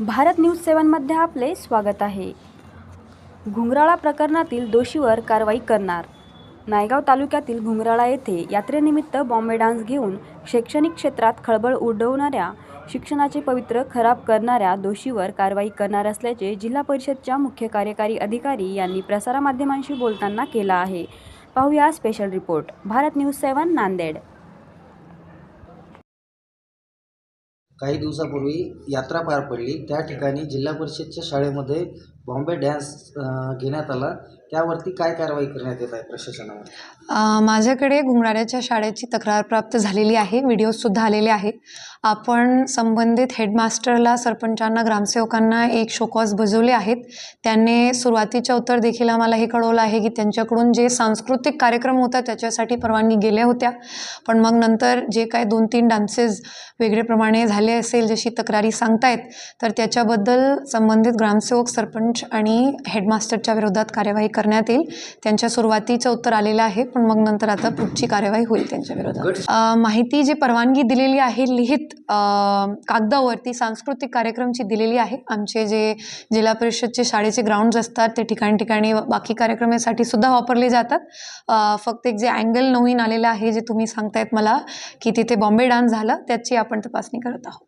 Bharat news सेवनमध्ये आपले स्वागत आहे. घुंगराळा प्रकरणातील दोषीवर कारवाई करणार. नायगाव तालुक्यातील घुंगराळा येथे यात्रेनिमित्त बॉम्बे डान्स घेऊन शैक्षणिक क्षेत्रात खळबळ उडवणाऱ्या शिक्षणाचे पवित्र खराब करणाऱ्या दोषीवर कारवाई करणार असल्याचे जिल्हा परिषदच्या मुख्य कार्यकारी अधिकारी यांनी प्रसारमाध्यमांशी बोलताना केला आहे. पाहूया special report Bharat news seven Nanded. काही दिवसापूर्वी यात्रा पार पडली. त्या ठिकाणी जिल्हा परिषदच्या शाळेमध्ये बॉम्बे डॅन्स घेण्यात आला. त्यावरती काय कारवाई करण्यात येत आहे प्रशासनामध्ये? माझ्याकडे घुंगराऱ्याच्या शाळेची तक्रार प्राप्त झालेली आहे. व्हिडिओजसुद्धा आलेले आहे आपण संबंधित हेडमास्टरला सरपंचांना ग्रामसेवकांना एक शोकॉज बजवले आहेत. त्यांनी सुरुवातीच्या उत्तर देखील आम्हाला हे कळवलं आहे की त्यांच्याकडून जे सांस्कृतिक कार्यक्रम होता त्याच्यासाठी परवानगी गेल्या होत्या. पण मग नंतर जे काय दोन तीन डान्सेस वेगळेप्रमाणे झाले असेल जशी तक्रारी सांगतायत तर त्याच्याबद्दल संबंधित ग्रामसेवक सरपंच आणि हेडमास्टरच्या विरोधात कार्यवाही करण्यात येईल. त्यांच्या सुरुवातीचं उत्तर आलेलं आहे पण मग नंतर आता पुढची कार्यवाही होईल त्यांच्या विरोधात. माहिती जी परवानगी दिलेली आहे लिहित कागदावरती सांस्कृतिक कार्यक्रमची दिलेली आहे. आमचे जे जिल्हा परिषदचे शाळेचे ग्राउंड्स असतात ते ठिकाणी ठिकाणी बाकी कार्यक्रमासाठी सुद्धा वापरले जातात. फक्त एक जे अँगल नवीन आलेलं आहे जे तुम्ही सांगतायत मला की तिथे बॉम्बे डान्स झाला त्याची आपण तपासणी करत आहोत.